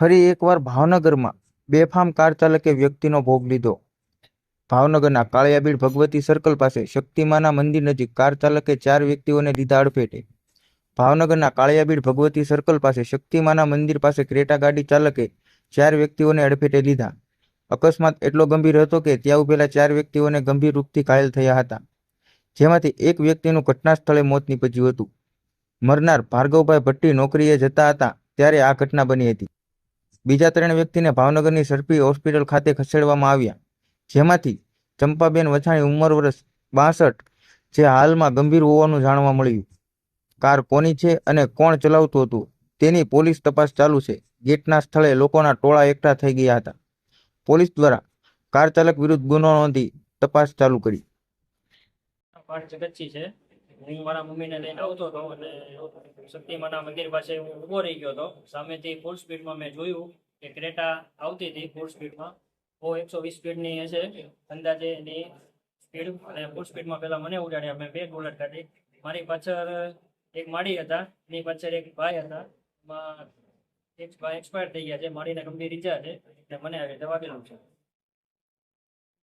ફરી એકવાર ભાવનગરમાં બેફામ કાર ચાલકે વ્યક્તિનો ભોગ લીધો. ભાવનગરના કાળિયાબીડ ભગવતી સર્કલ પાસે શક્તિમાના મંદિર નજીક કાર ચાલકે ચાર વ્યક્તિઓને લીધા અડફેટે. ભાવનગરના કાળિયાબીડ ભગવતી સર્કલ પાસે શક્તિમાના મંદિર પાસે ક્રેટા ગાડી ચાલકે ચાર વ્યક્તિઓને અડફેટે લીધા. અકસ્માત એટલો ગંભીર હતો કે ત્યાં ઉભેલા ચાર વ્યક્તિઓને ગંભીર રૂપથી ઘાયલ થયા હતા. જેમાંથી એક વ્યક્તિનું ઘટના સ્થળે મોત નીપજ્યું હતું. મરનાર ભાર્ગવભાઈ ભટ્ટી નોકરીએ જતા હતા ત્યારે આ ઘટના બની હતી. બીજા ત્રણ વ્યક્તિને ભાવનગરની સરપી હોસ્પિટલ ખાતે ખસેડવામાં આવ્યા. જેમાંથી ચંપાબેન વછાણી ઉંમર વર્ષ બાસઠ, જે હાલમાં ગંભીર હોવાનું જાણવા મળ્યું. કાર કોની છે અને કોણ ચલાવતું હતું તેની પોલીસ તપાસ ચાલુ છે. ગેટના સ્થળે લોકોના ટોળા એકઠા થઈ ગયા હતા. પોલીસ દ્વારા કાર ચાલક વિરુદ્ધ ગુનો નોંધી તપાસ ચાલુ કરી. જગતજી છે. હું લઈને આવતો હતો અને શક્તિમાના મંદિર પાસે હું રહી ગયો હતો. સામેથી ફૂલ સ્પીડમાં મેં જોયું. કે ક્રેટા આવતી હતી ફૂલ સ્પીડમાં બહુ એકસો વીસ સ્પીડની હશે. અંદાજે એની સ્પીડ અને ફૂલ સ્પીડમાં પહેલાં મને ઉડાડ્યા મેં બે બુલેટ કાઢી. મારી પાછળ એક માડી હતા, એની પાછળ એક ભાઈ હતા. એમાં એક ભાઈ એક્સપાયર થઈ ગયા છે. માડીને ગંભીર ઈજા છે. એટલે મને હવે દવા છે.